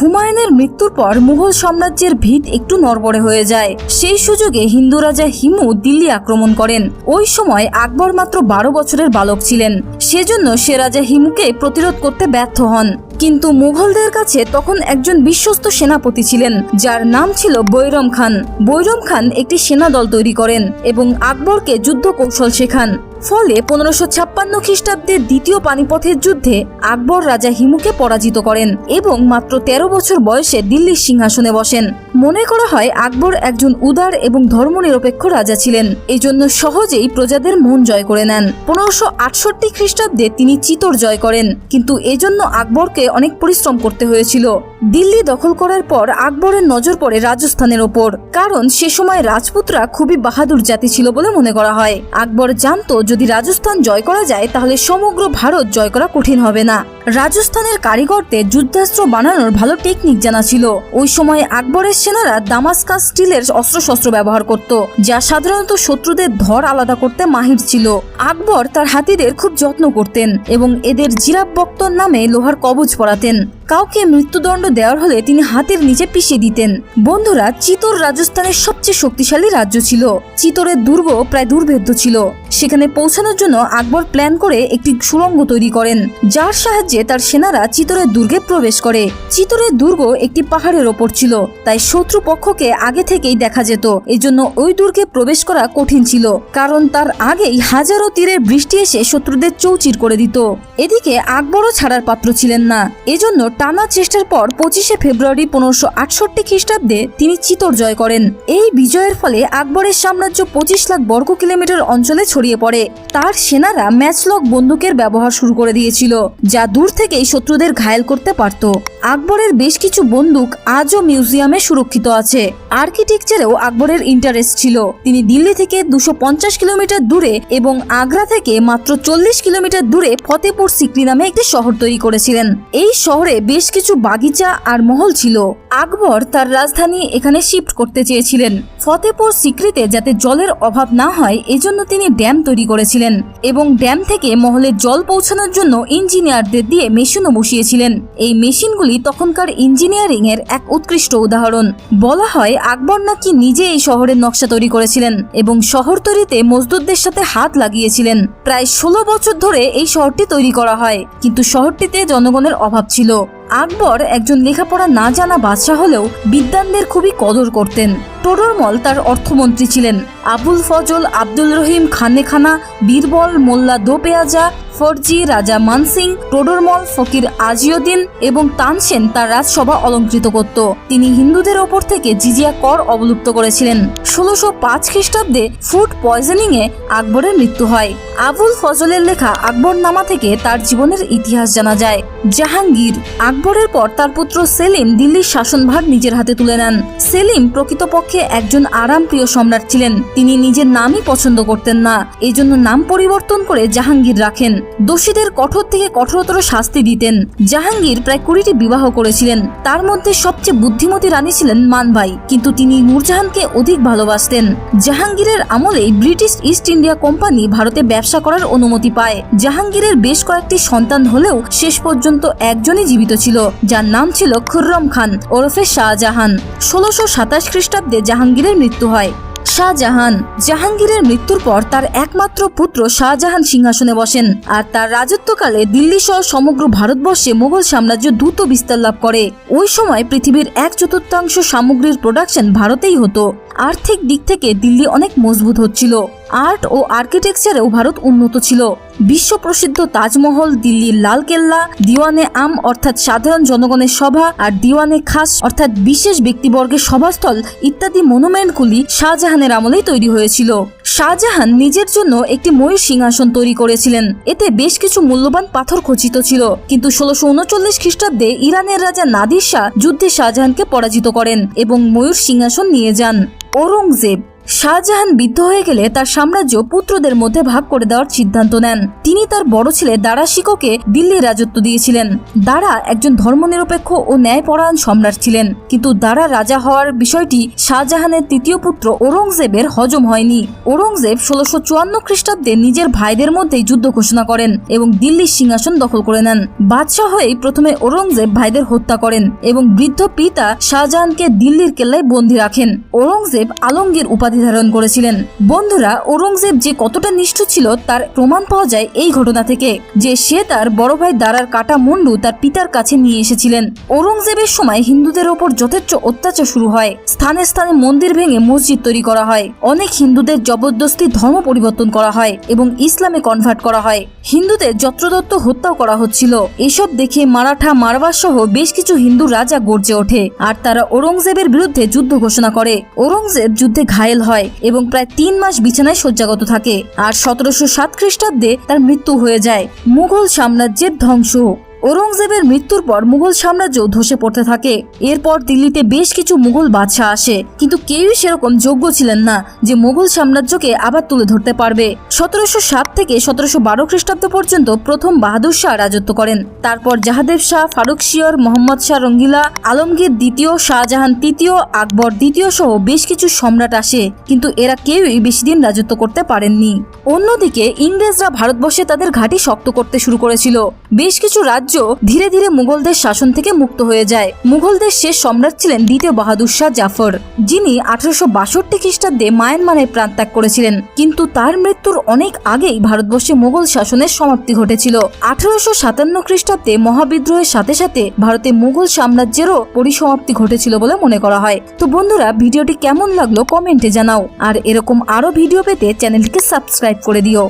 হুমায়ুনের মৃত্যুর পর মুঘল সাম্রাজ্যের ভিত একটু নড়বড়ে হয়ে যায়। সেই সুযোগে হিন্দু রাজা হিমু দিল্লি আক্রমণ করেন। ওই সময় আকবর মাত্র বারো বছরের বালক ছিলেন। সেজন্য সে রাজা হিমুকে প্রতিরোধ করতে ব্যর্থ হন। কিন্তু মুঘলদের কাছে তখন একজন বিশ্বস্ত সেনাপতি ছিলেন, যার নাম ছিল বৈরম খান। বৈরম খান একটি সেনা দল তৈরি করেন এবং আকবরকে যুদ্ধ কৌশল শেখান। ফলে পনেরোশো ছাপ্পান্ন খ্রিস্টাব্দের দ্বিতীয় পানিপথের যুদ্ধে আকবর রাজা হিমুকে পরাজিত করেন এবং মাত্র তেরো বছর বয়সে দিল্লির সিংহাসনে বসেন। মনে করা হয়, আকবর একজন উদার এবং ধর্মনিরপেক্ষ রাজা ছিলেন। এই জন্য সহজেই প্রজাদের মন জয় করে নেন। পনেরোশো আটষট্টি খ্রিস্টাব্দে তিনি চিতর জয় করেন, কিন্তু এজন্য আকবরকে অনেক পরিশ্রম করতে হয়েছিল। দিল্লি দখল করার পর আকবরের নজর পড়ে রাজস্থানের ওপর। কারণ সে সময় রাজপুতরা খুবই বাহাদুর জাতি ছিল বলে মনে করা হয়। আকবর জানত, যদি রাজস্থান জয় করা যায়, তাহলে সমগ্র ভারত জয় করা কঠিন হবে না। রাজস্থানের কারিগরদের যুদ্ধাস্ত্র বানানোর ভালো টেকনিক জানা ছিল। ওই সময় আকবরের সেনারা দামাস্কাস স্টিলের অস্ত্রশস্ত্র ব্যবহার করত, যা সাধারণত শত্রুদের ধর আলাদা করতে মাহির ছিল। আকবর তার হাতিদের খুব যত্ন করতেন এবং এদের জিরাব বক্তর নামে লোহার কবচ পরাতেন। কাউকে মৃত্যুদণ্ড দেওয়ার হলে তিনি হাতের নিচে পিষে দিতেন। বন্ধুরা, চিতোর রাজস্থানের সবচেয়ে শক্তিশালী রাজ্য ছিল। চিতোরের দুর্গ প্রায় দুর্ভেদ্য ছিল। সেখানে পৌঁছানোর জন্য আকবর প্ল্যান করে একটি সুড়ঙ্গ তৈরি করেন, যার সাহায্যে তার সেনারা চিতোরের দুর্গে প্রবেশ করে। চিতোরের দুর্গ একটি পাহাড়ের ওপর ছিল, তাই শত্রু পক্ষকে আগে থেকেই দেখা যেত। এজন্য ওই দুর্গে প্রবেশ করা কঠিন ছিল, কারণ তার আগেই হাজারো তীরের বৃষ্টি এসে শত্রুদের চৌচির করে দিত। এদিকে আকবরও ছাড়ার পাত্র ছিলেন না। এজন্য টানা চেষ্টার পর পঁচিশে ফেব্রুয়ারি পনেরোশো আটষট্টি খ্রিস্টাব্দে তিনি চিতর জয় করেন। এই বিজয়ের ফলে আকবরের সাম্রাজ্য পঁচিশ লাখ বর্গ কিলোমিটার অঞ্চলে ছড়িয়ে পড়ে। তার সেনারা ম্যাচলক বন্দুকের ব্যবহার শুরু করে দিয়েছিল, যা দূর থেকেই শত্রুদের ঘায়েল করতে পারত। আকবরের বেশ কিছু বন্দুক আজও মিউজিয়ামে সুরক্ষিত আছে। আর্কিটেকচারেও আকবরের ইন্টারেস্ট ছিল। তিনি দিল্লি থেকে দুশো কিলোমিটার দূরে এবং আগ্রা থেকে মাত্র চল্লিশ কিলোমিটার দূরে ফতেপুর সিকরি নামে একটি শহর তৈরি করেছিলেন। এই শহরে বেশ কিছু বাগিচা আর মহল ছিল। আকবর তার রাজধানী এখানে শিফট করতে চেয়েছিলেন। ফতেপুর সিক্রিতে যাতে জলের অভাব না হয়, এজন্য তিনি ড্যাম তৈরি করেছিলেন এবং ড্যাম থেকে মহলে জল পৌঁছানোর জন্য ইঞ্জিনিয়ারদের দিয়ে মেশিনও বসিয়েছিলেন। এই মেশিনগুলি তখনকার ইঞ্জিনিয়ারিং এর এক উৎকৃষ্ট উদাহরণ। বলা হয়, আকবর নাকি নিজে এই শহরের নকশা তৈরি করেছিলেন এবং শহর তৈরিতে মজদুরদের সাথে হাত লাগিয়েছিলেন। প্রায় ষোলো বছর ধরে এই শহরটি তৈরি করা হয়, কিন্তু শহরটিতে জনগণের অভাব ছিল। আকবর একজন লেখাপড়া না জানা বাদশাহ হলেও বিদ্যানদের খুবই কদর করতেন। টোডরমল তার অর্থমন্ত্রী ছিলেন। আবুল ফজল, আব্দুল রহিম খানেখানা বীরবল, মোল্লা দোপেয়াজা, ফরজি, রাজা মানসিং টোডরমল ফকির আজিউদ্দিন এবং তানসেন তার রাজসভা অলঙ্কৃত করত। তিনি হিন্দুদের ওপর থেকে জিজিয়া কর অবলুপ্ত করেছিলেন। ষোলোশো পাঁচ খ্রিস্টাব্দে ফুড পয়জনিং এ আকবরের মৃত্যু হয়। আবুল ফজলের লেখা আকবরনামা থেকে তার জীবনের ইতিহাস জানা যায়। জাহাঙ্গীর, আকবরের পর তার পুত্র সেলিম দিল্লির শাসনভার নিজের হাতে তুলে নেন। সেলিম প্রকৃতপক্ষে একজন আরামপ্রিয় সম্রাট ছিলেন, তিনি নিজের নামই পছন্দ করতেন না। এজন্য নাম পরিবর্তন করে জাহাঙ্গীর রাখেন। দোষীদের কঠোর থেকে কঠোরতর শাস্তি দিতেন। জাহাঙ্গীর প্রায় কুড়িটি বিবাহ করেছিলেন। তার মধ্যে সবচেয়ে বুদ্ধিমতী রানী ছিলেন মানবাই, কিন্তু তিনি নূরজাহানকে অধিক ভালোবাসতেন। জাহাঙ্গীরের আমলেই ব্রিটিশ ইস্ট ইন্ডিয়া কোম্পানি ভারতে ব্যবসা করার অনুমতি পায়। জাহাঙ্গীরের বেশ কয়েকটি সন্তান হলেও শেষ পর্যন্ত একজনই জীবিত ছিল, যার নাম ছিল খুররম খান ওরফে শাহজাহান। ষোলোশো সাতাশ খ্রিস্টাব্দে জাহাঙ্গীরের মৃত্যু হয়। শাহজাহান, জাহাঙ্গীরের মৃত্যুর পর তার একমাত্র পুত্র শাহজাহান সিংহাসনে বসেন আর তার রাজত্বকালে দিল্লি সহ সমগ্র ভারতবর্ষে মোগল সাম্রাজ্য দ্রুত বিস্তার লাভ করে। ওই সময় পৃথিবীর এক চতুর্থাংশ সামগ্রীর প্রোডাকশন ভারতেই হতো। আর্থিক দিক থেকে দিল্লি অনেক মজবুত হচ্ছিল। আর্ট ও আর্কিটেকচারেও ভারত উন্নত ছিল। বিশ্ব প্রসিদ্ধ তাজমহল, দিল্লির লালকেল্লা দিওয়ানে আম অর্থাৎ সাধারণ জনগণের সভা আর দিওয়ানে খাস অর্থাৎ বিশেষ ব্যক্তিবর্গের সভাস্থল ইত্যাদি মনুমেন্টগুলি শাহজাহানের আমলেই তৈরি হয়েছিল। শাহজাহান নিজের জন্য একটি ময়ূর সিংহাসন তৈরি করেছিলেন। এতে বেশ কিছু মূল্যবান পাথর খচিত ছিল। কিন্তু ষোলোশো উনচল্লিশ খ্রিস্টাব্দে ইরানের রাজা নাদির শাহ যুদ্ধে শাহজাহানকে পরাজিত করেন এবং ময়ূর সিংহাসন নিয়ে যান। ঔরঙ্গজেব শাহজাহান বিদ্ধ হয়ে গেলে তার সাম্রাজ্য পুত্রদের মধ্যে ভাগ করে দেওয়ার সিদ্ধান্ত নেন। তিনি তার বড় ছেলে দারা শিকোকে দিল্লির রাজত্ব দিয়েছিলেন। দারা একজন ধর্মনিরপেক্ষ ও ন্যায়পরায়ণ সম্রাট ছিলেন, কিন্তু দারা রাজা হওয়ার বিষয়টি শাহজাহানের তৃতীয় পুত্র ঔরঙ্গজেবের হজম হয়নি। ঔরঙ্গজেব ষোলোশো চুয়ান্ন খ্রিস্টাব্দে নিজের ভাইদের মধ্যেই যুদ্ধ ঘোষণা করেন এবং দিল্লির সিংহাসন দখল করে নেন। বাদশাহ হয়েই প্রথমে ঔরঙ্গজেব ভাইদের হত্যা করেন এবং বৃদ্ধ পিতা শাহজাহানকে দিল্লির কেল্লায় বন্দী রাখেন। ঔরঙ্গজেব আলমগীর উপাধি ধারণ করেছিলেন। বন্ধুরা, ঔরঙ্গজেব যে কতটা নিষ্ঠুর ছিল তার প্রমাণ পাওয়া যায় এই ঘটনা থেকে, যে সে তার বড় ভাই দারার কাটা মুন্ডু তার পিতার কাছে নিয়ে এসেছিলেন। ঔরঙ্গজেবের সময় হিন্দুদের ওপর যথেচ্ছ অত্যাচার শুরু হয়। স্থানে স্থানে মন্দির ভেঙে মসজিদ তৈরি করা হয়। অনেক হিন্দুদের জবরদস্তি ধর্ম পরিবর্তন করা হয় এবং ইসলামে কনভার্ট করা হয়। হিন্দুদের যত্রদত্ত হত্যাও করা হচ্ছিল। এসব দেখে মারাঠা মারওয়ার সহ বেশ কিছু হিন্দু রাজা গর্জে ওঠে আর তারা ঔরঙ্গজেবের বিরুদ্ধে যুদ্ধ ঘোষণা করে। ঔরঙ্গজেব যুদ্ধে ঘায়েল হয় এবং প্রায় তিন মাস বিছানায় শয্যাগত থাকে। আর সতেরোশো সাত খ্রিস্টাব্দে তার মৃত্যু হয়ে যায়। মুঘল সাম্রাজ্যের ধ্বংস ঔরঙ্গজেবের মৃত্যুর পর মুঘল সাম্রাজ্য ধসে পড়তে থাকে। এরপর দিল্লিতে বেশ কিছু মুঘল বাদশাহ আসে। কিন্তু কেউই সেরকম যোগ্য ছিলেন না যে মুঘল সাম্রাজ্যকে আবার তুলে ধরতে পারবে। সতেরোশো সাত থেকে সতেরোশো বারো খ্রিস্টাব্দ পর্যন্ত প্রথম বাহাদুর শাহ রাজত্ব করেন। তারপর জাহাদেব শাহ, ফারুক শিয়র, মোহাম্মদ শাহ রঙ্গিলা, আলমগীর দ্বিতীয়, শাহজাহান তৃতীয়, আকবর দ্বিতীয় সহ বেশ কিছু সম্রাট আসে। কিন্তু এরা কেউই বেশি দিন রাজত্ব করতে পারেননি। অন্যদিকে ইংরেজরা ভারতবর্ষে তাদের ঘাঁটি শক্ত করতে শুরু করেছিল। বেশ কিছু রাজ্য ধীরে ধীরে মুঘলদের শাসন থেকে মুক্ত হয়ে যায়। মুঘলদের শেষ সম্রাট ছিলেন দ্বিতীয় বাহাদুর শাহ জাফর, যিনি আঠারোশো বাষট্টি খ্রিস্টাব্দে মায়ানমারের প্রাণ ত্যাগ করেছিলেন। কিন্তু তার মৃত্যুর অনেক আগেই ভারতবর্ষে মুঘল শাসনের সমাপ্তি ঘটেছিল। আঠারোশো সাতান্ন খ্রিস্টাব্দে মহাবিদ্রোহের সাথে সাথে ভারতে মুঘল সাম্রাজ্যেরও পরিসমাপ্তি ঘটেছিল বলে মনে করা হয়। তো বন্ধুরা, ভিডিওটি কেমন লাগল কমেন্টে জানাও। আর এরকম আরও ভিডিও পেতে চ্যানেলটিকে সাবস্ক্রাইব করে দিও।